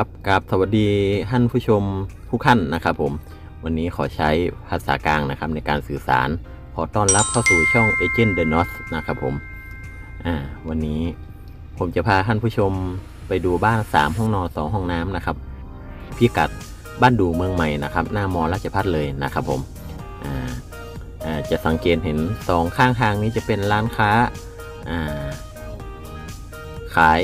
ครับกราบสวัสดีท่านผู้ชมผู้ขั้นนะครับผม วันนี้ขอใช้ภาษากลางนะครับในการสื่อสาร ขอต้อนรับเข้าสู่ช่อง Agent The North นะครับผมอ่าวันนี้ผมจะพาท่านผู้ชมไปดูบ้าน 3 ห้องนอน2ห้องน้ำนะครับพิกัดบ้านดูเมืองใหม่นะครับ หน้ามอราชพัฒเลยนะครับผมอ่าอ่าจะสังเกตเห็นสองข้างทางนี้จะเป็นร้านค้าอ่าขาย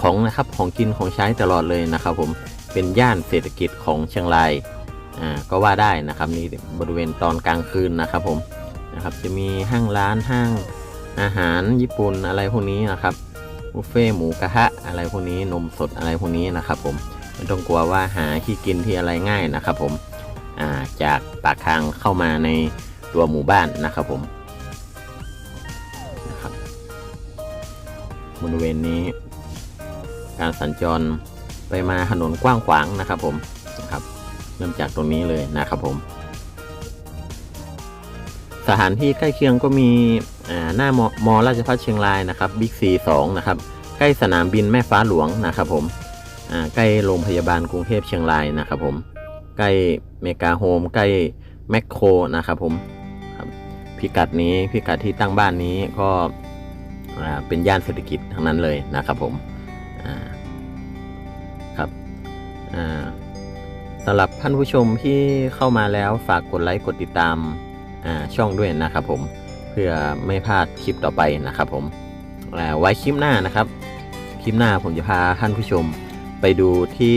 ของนะครับของกินของใช้ตลอดเลยนะครับ ผมเป็นย่านเศรษฐกิจของเชียงรายอ่าก็ว่าได้นะครับนี่บริเวณตอนกลางคืนนะครับ ผมนะครับจะมีห้างร้านห้างอาหารญี่ปุ่นอะไรพวกนี้นะครับบุฟเฟ่หมูกระทะอะไรพวกนี้นมสดอะไรพวกนี้นะครับ ผมไม่ต้องกลัวว่าหาที่กินที่อะไรง่ายนะครับ ผมอ่าจากปากทางเข้ามาในตัวหมู่บ้านนะครับผมนะครับบริเวณนี้ การสัญจรไปมาถนนกว้างขวางนะครับผมนะครับเริ่มจากตรงนี้เลยนะครับผม สถานที่ใกล้เคียงก็มีอ่าหน้ามมราชพัฒเชียงรายนะครับบิ๊กซีสองนะครับใกล้สนามบินแม่ฟ้าหลวงนะครับผมอ่าใกล้โรงพยาบาลกรุงเทพเชียงรายนะครับผมใกล้เมกาโฮมใกล้แมคโครนะครับผมพิกัดนี้พิกัดที่ตั้งบ้านนี้ก็เป็นย่านเศรษฐกิจทั้งนั้นเลยนะครับผม ครับสำหรับท่านผู้ชมที่เข้ามาแล้วฝากกดไลค์กดติดตามช่องด้วยนะครับผมเพื่อไม่พลาดคลิปต่อไปนะครับผมไว้คลิปหน้านะครับ คลิปหน้าผมจะพาท่านผู้ชมไปดูที่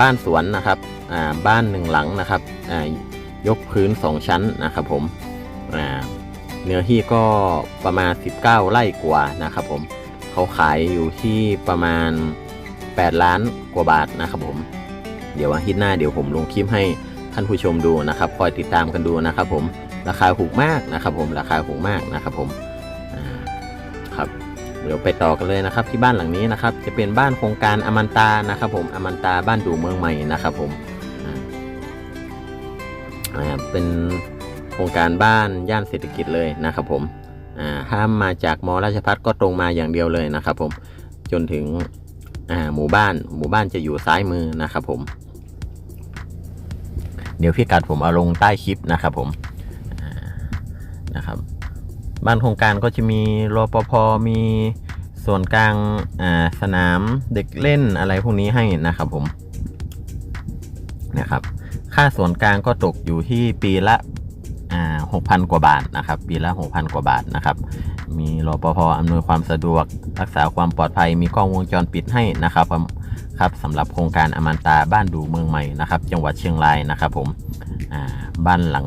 บ้านสวนนะครับบ้านหนึ่งหลังนะครับยกพื้น 2 ชั้นนะครับผมเนื้อที่ก็ประมาณ 19 ไร่กว่านะครับผม เขาขายอยู่ที่ประมาณ 8 ล้านกว่าบาทนะครับผม เดี๋ยวอาทิตย์หน้าเดี๋ยวผมลงคลิปให้ท่านผู้ชมดูนะครับคอยติดตามกันดูนะครับผมราคาถูกมากนะครับผมราคาถูกมากนะครับผมครับเดี๋ยวไปต่อกันเลยนะครับที่บ้านหลังนี้นะครับ จะเป็นบ้านโครงการอมันตานะครับ ผมอมันตาบ้านดูเมืองใหม่นะครับผมเป็นโครงการบ้านย่านเศรษฐกิจเลยนะครับผม อ่าถ้ามมาจากมอราชพัฒก็ตรงมาอย่างเดียวเลยนะครับผมจนถึงหมู่บ้านหมู่บ้านจะอยู่ซ้ายมือนะครับผม เดี๋ยวพี่กัดผมเอาลงใต้คลิปนะครับผมนะครับ บ้านโครงการก็จะมีรปภมีส่วนกลางสนามเด็กเล่นอะไรพวกนี้ให้นะครับผมนะครับ ค่าส่วนกลางก็ตกอยู่ที่ปีละ หกพันกว่าบาทนะครับปีละหกพันกว่าบาทนะครับมีรปภอำนวยความสะดวก รักษาความปลอดภัย มีกล้องวงจรปิดให้นะครับครับสำหรับโครงการอมันตาบ้านดูเมืองใหม่นะครับ จังหวัดเชียงรายนะครับผมบ้านหลัง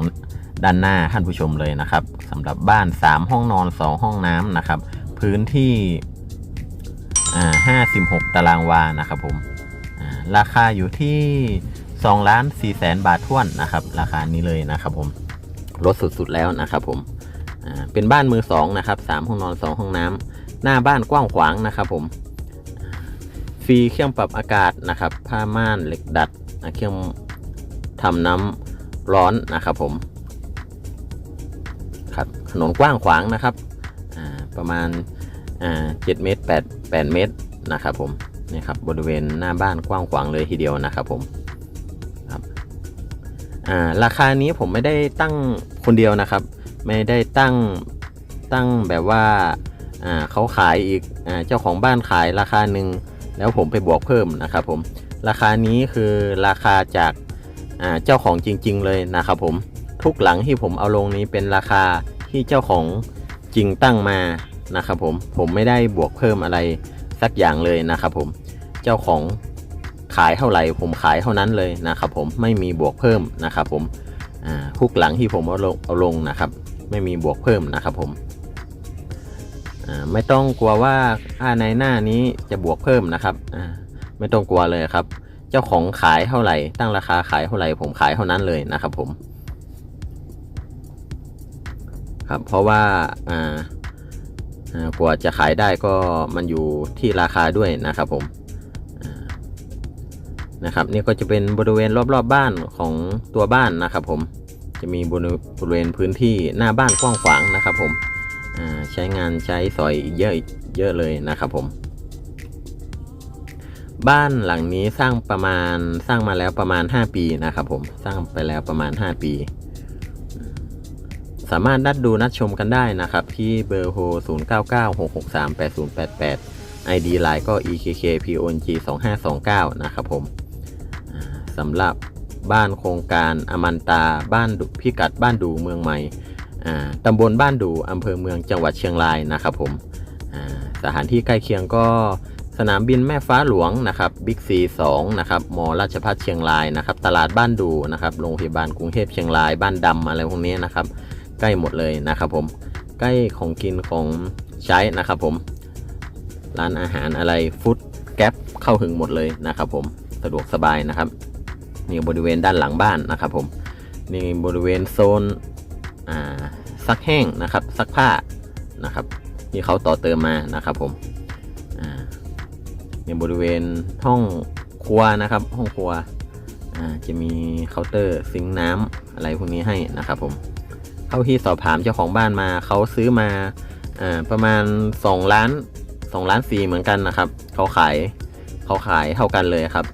ด้านหน้าท่านผู้ชมเลยนะครับสำหรับบ้าน 3 ห้องนอน 2 ห้องน้ำนะครับ พื้นที่อ่า56 ตารางวานะครับผมราคาอยู่ที่2ล้าน4แสนบาทท้วนนะครับ ราคานี้เลยนะครับผม ลดสุดๆแล้วนะครับผมเป็นบ้านมือสองนะครับสามห้องนอนสองห้องน้ำหน้าบ้านกว้างขวางนะครับผมฟรีเครื่องปรับอากาศนะครับ ผ้าม่านเหล็กดัดเครื่องทำน้ำร้อนนะครับผมครับถนนกว้างขวางนะครับประมาณเจ็ดเมตรแปดแปดเมตรนะครับผมนี่ครับบริเวณหน้าบ้านกว้างขวางเลยทีเดียวนะครับผม อ่าราคานี้ผมไม่ได้ตั้งคนเดียวนะครับ ไม่ได้ตั้งตั้งแบบว่าอ่าเขาขายอีกอ่าเจ้าของบ้านขายราคาหนึ่งแล้วผมไปบวกเพิ่มนะครับผมราคานี้คือราคาจากอ่าเจ้าของจริง ๆ เลยนะครับผมทุกหลังที่ผมเอาลงนี้เป็นราคาที่เจ้าของจริงตั้งมานะครับผมผมไม่ได้บวกเพิ่มอะไรสักอย่างเลยนะครับผมเจ้าของ ขายเท่าไหร่ผมขายเท่านั้นเลยนะครับผมไม่มีบวกเพิ่มนะครับผมอ่าทุกหลังที่ผมเอาลงเอาลงนะครับ ไม่มีบวกเพิ่มนะครับผมไม่ต้องกลัวว่าค่าในหน้านี้จะบวกเพิ่มนะครับไม่ต้องกลัวเลยครับ เจ้าของขายเท่าไหร่ ตั้งราคาขายเท่าไหร่ผมขายเท่านั้นเลยนะครับผมครับเพราะว่าอ่ากว่าจะขายได้ก็มันอยู่ที่ราคาด้วยนะครับผม นะครับนี่ก็จะเป็นบริเวณรอบๆบบ้านของตัวบ้านนะครับ ผมจะมีบริบรเวณพื้นที่หน้าบ้านกว้างขวางนะครับ ผมใช้งานใช้สอยอีกเยอะเยอะเลยนะครับ ผม บ้านหลังนี้สร้างประมาณสร้างมาแล้วประมาณ 5 ปีนะครับ ผมสร้างไปแล้วประมาณ 5 ปี สามารถนัดดูนัดชมกันได้นะครับ ที่เบอร์โทร0996638088 ID ไลน์ก็ ekkpong 2529 นะครับผม สำหรับบ้านโครงการอมันตาบ้านดุพิกัดบ้านดูเมืองใหม่อ่าตำบลบ้านดูอำเภอเมืองจังหวัดเชียงรายนะครับผมอ่าสถานที่ใกล้เคียงก็สนามบินแม่ฟ้าหลวงนะครับบิ๊กซีสองนะครับมอราชพัฒเชียงรายนะครับ ตลาดบ้านดูนะครับโรงพยาบาลกรุงเทพเชียงรายบ้านดำอะไรพวกนี้นะครับ ใกล้หมดเลยนะครับผมใกล้ของกินของใช้นะครับผมร้านอาหารอะไรฟุตแก๊ปเข้าถึงหมดเลยนะครับผมสะดวกสบายนะครับ นี่บริเวณด้านหลังบ้านนะครับผมนี่บริเวณโซนอ่าซักแห้งนะครับซักผ้านะครับที่เขาต่อเติมมานะครับผมอ่านี่บริเวณห้องครัวนะครับ ห้องครัวอ่าจะมีเคาน์เตอร์ซิงน้ำอะไรพวกนี้ให้นะครับผมเท่าที่สอบถามเจ้าของบ้านมาเขาซื้อมาอ่าประมาณ2ล้าน2ล้านสี่เหมือนกันนะครับเขาขายเขาขายเท่ากันเลยครับ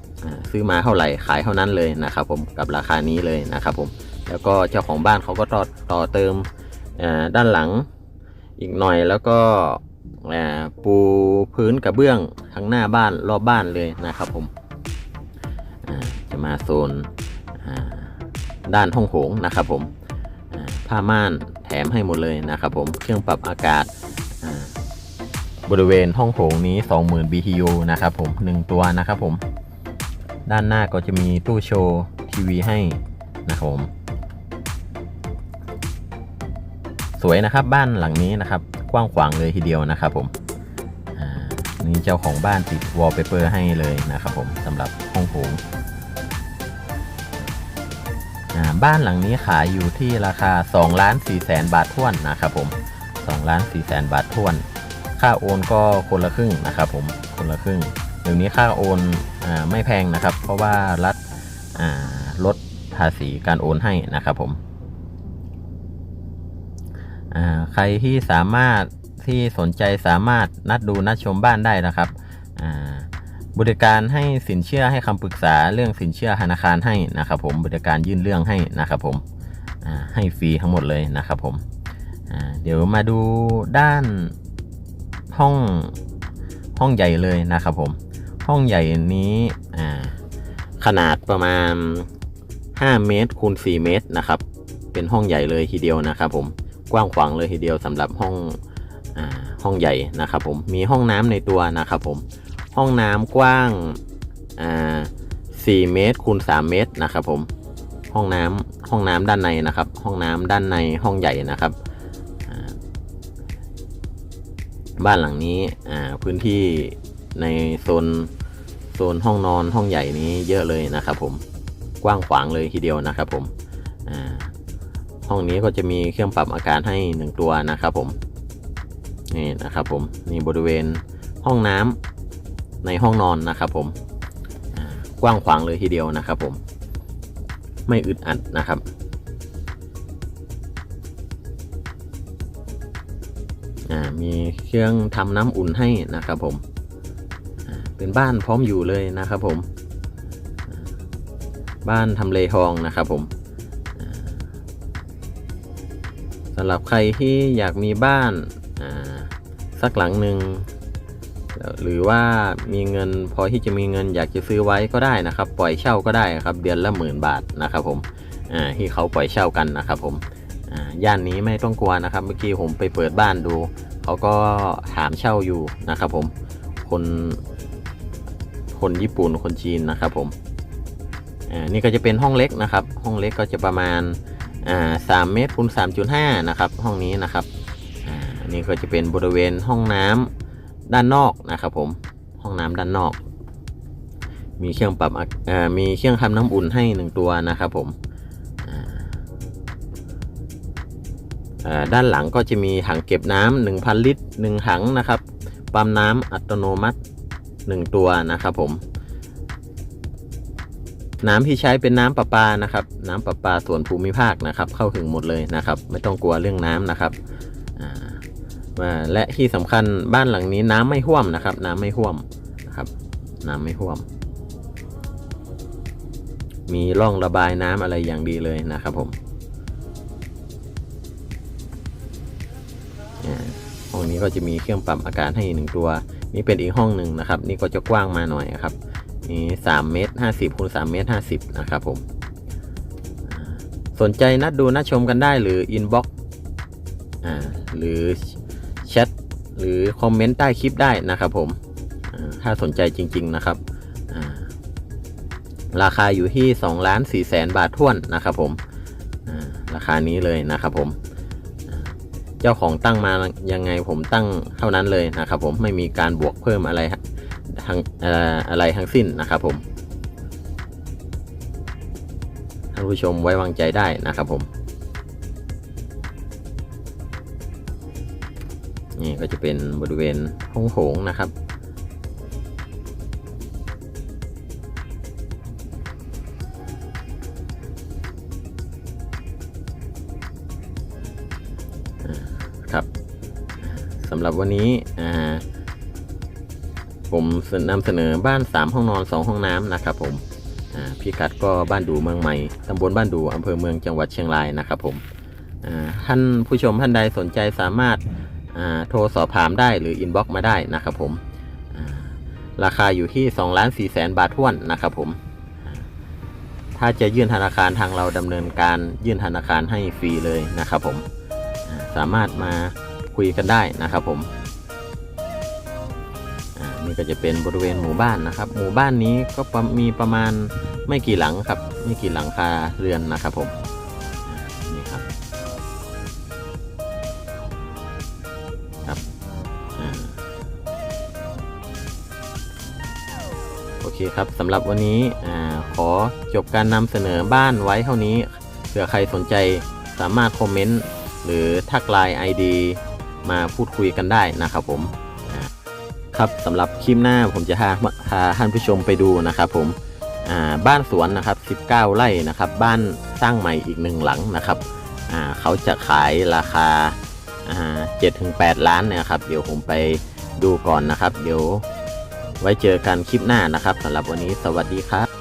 ซื้อมาเท่าไหร่ขายเท่านั้นเลยนะครับผมกับราคานี้เลยนะครับผมแล้วก็เจ้าของบ้านเขาก็ต่อต่อเติมด้านหลังอีกหน่อยแล้วก็ปูพื้นกระเบื้องทั้งหน้าบ้านรอบบ้านเลยนะครับผมจะมาโซนด้านห้องโถงนะครับผมผ้าม่านแถมให้หมดเลยนะครับผมเครื่องปรับอากาศบริเวณห้องโถงนี้ 20,000 BTU นะครับผม 1 ตัวนะครับผม ด้านหน้าก็จะมีตู้โชว์ทีวีให้นะครับผม สวยนะครับบ้านหลังนี้นะครับ กว้างขวางเลยทีเดียวนะครับผมนี่เจ้าของบ้านติดวอลเปเปอร์ให้เลยนะครับผมสำหรับห้องโถงบ้านหลังนี้ขายอยู่ที่ราคา2ล้าน4แสนบาทท้วนนะครับผม2ล้าน4แสนบาทท้วน ค่าโอนก็คนละครึ่งนะครับผมคนละครึ่ง เดี๋ยวนี้ค่าโอนอไม่แพงนะครับ เพราะว่ารัฐลดภาษีการโอนให้นะครับผมใครที่สามารถที่สนใจสามารถนัดดูนัดชมบ้านได้นะครับบริการให้สินเชื่อให้คำปรึกษาเรื่องสินเชื่อธนาคารให้นะครับ ผมบริการยื่นเรื่องให้นะครับผมให้ฟรีทั้งหมดเลยนะครับผมเดี๋ยวมาดูด้านห้องห้องใหญ่เลยนะครับผม ห้องใหญ่นี้ขนาดประมาณ 5 เมตรคูณ 4 เมตรนะครับ เป็นห้องใหญ่เลยทีเดียวนะครับ ผมกว้างขวางเลยทีเดียวสำหรับห้องอห้องใหญ่นะครับ ผมมีห้องน้ำในตัวนะครับ ผมห้องน้ำกว้าง4เมตรคูณ 3 เมตรนะครับผมห้องน้ำห้องน้ำด้านในนะครับ ห้องน้ำด้านในห้องใหญ่นะครับบ้านหลังนี้พื้นที่ ในโซนโซนห้องนอนห้องใหญ่นี้เยอะเลยนะครับผมกว้างขวางเลยทีเดียวนะครับผมห้องนี้ก็จะมีเครื่องปรับอากาศให้หนึ่งตัวนะครับผมนี่นะครับผมนี่บริเวณห้องน้ำในห้องนอนนะครับผมกว้างขวางเลยทีเดียวนะครับผมไม่อึดอัดนะครับมีเครื่องทำน้ำอุ่นให้นะครับผม เป็นบ้านพร้อมอยู่เลยนะครับผม บ้านทำเลทองนะครับผมอ่าสำหรับใครที่อยากมีบ้านสักหลังหนึ่งหรือว่ามีเงินพอที่จะมีเงินอยากจะซื้อไว้ก็ได้นะครับ ปล่อยเช่าก็ได้ครับ เดือนละหมื่นบาทนะครับผมอ่าที่เขาปล่อยเช่ากันนะครับผมอ่าย่านนี้ไม่ต้องกลัวนะครับ เมื่อกี้ผมไปเปิดบ้านดู เขาก็ถามเช่าอยู่นะครับผม คน คนญี่ปุ่นคนจีนนะครับผมอ่านี่ก็จะเป็นห้องเล็กนะครับ ห้องเล็กก็จะประมาณอ่าสามเมตรคูณสามจุดห้านะครับ ห้องนี้นะครับอ่านี่ก็จะเป็นบริเวณห้องน้ำด้านนอกนะครับ ผมห้องน้ำด้านนอก มีเครื่องปรับอากเอ่อมีเครื่องทำน้ำอุ่นให้หนึ่งตัวนะครับ ผมอ่าด้านหลังก็จะมีถังเก็บน้ำหนึ่งพันลิตรหนึ่งถังนะครับ ปั๊มน้ำอัตโนมัติ หนึ่งตัวนะครับผม น้ำที่ใช้เป็นน้ำประปานะครับ น้ำประปาส่วนภูมิภาคนะครับ เข้าถึงหมดเลยนะครับ ไม่ต้องกลัวเรื่องน้ำนะครับว่าและที่สำคัญบ้านหลังนี้น้ำไม่ท่วมนะครับ น้ำไม่ท่วมนะครับ น้ำไม่ท่วม มีร่องระบายน้ำอะไรอย่างดีเลยนะครับผมอ่าห้องนี้ก็จะมีเครื่องปรับอากาศให้หนึ่งตัว นี่เป็นอีกห้องหนึ่งนะครับ นี่ก็จะกว้างมาหน่อยครับนี่สามเมตรห้าสิบคูณสามเมตรห้าสิบนะครับผม สนใจนัดดูนัดชมกันได้หรืออินบ็อกอ่าหรือแชทหรือคอมเมนต์ใต้คลิปได้นะครับผมถ้าสนใจจริง ๆนะครับ ราคาอยู่ที่2ล้าน4แสนบาทท้วนนะครับผม ราคานี้เลยนะครับผม เจ้าของตั้งมายังไงผมตั้งเท่านั้นเลยนะครับ ผมไม่มีการบวกเพิ่มอะไรทางออะไรทั้งสิ้นนะครับ ผมท่านผู้ชมไว้วางใจได้นะครับ ผม นี่ก็จะเป็นบริเวณห้องโถงนะครับ ครับสำหรับวันนี้ผมนำเสนอบ้าน 3 ห้องนอน 2 ห้องน้ำนะครับผมอ่าพิกัดก็บ้านดูเมืองใหม่ตำบลบ้านดูอำเภอเมืองจังหวัดเชียงรายนะครับผมท่านผู้ชมท่านใดสนใจสามารถาโทรสอบถามได้หรืออินบ็อกมาได้นะครับผมาราคาอยู่ที่2ล้าน4แสนบาทท้วนนะครับผม ถ้าจะยื่นธนาคารทางเราดำเนินการยื่นธนาคารให้ฟรีเลยนะครับผม สามารถมาคุยกันได้นะครับผมนี่ก็จะเป็นบริเวณหมู่บ้านนะครับ หมู่บ้านนี้ก็มีประมาณไม่กี่หลังครับ ไม่กี่หลังคาเรือนนะครับผมนี่ครับครับอโอเคครับสำหรับวันนี้อขอจบการนำเสนอบ้านไว้เท่านี้เผื่อใครสนใจสามารถคอมเมนต์ หรือทักไลน์ ID มาพูดคุยกันได้นะครับผมครับสำหรับคลิปหน้าผมจะพาพาท่านผู้ชมไปดูนะครับผมบ้านสวนนะครับ 19 ไร่นะครับ บ้านสร้างใหม่อีกหนึ่งหลังนะครับเขาจะขายราคา7-8 ล้านนะครับ เดี๋ยวผมไปดูก่อนนะครับ เดี๋ยวไว้เจอกันคลิปหน้านะครับสำหรับวันนี้สวัสดีครับ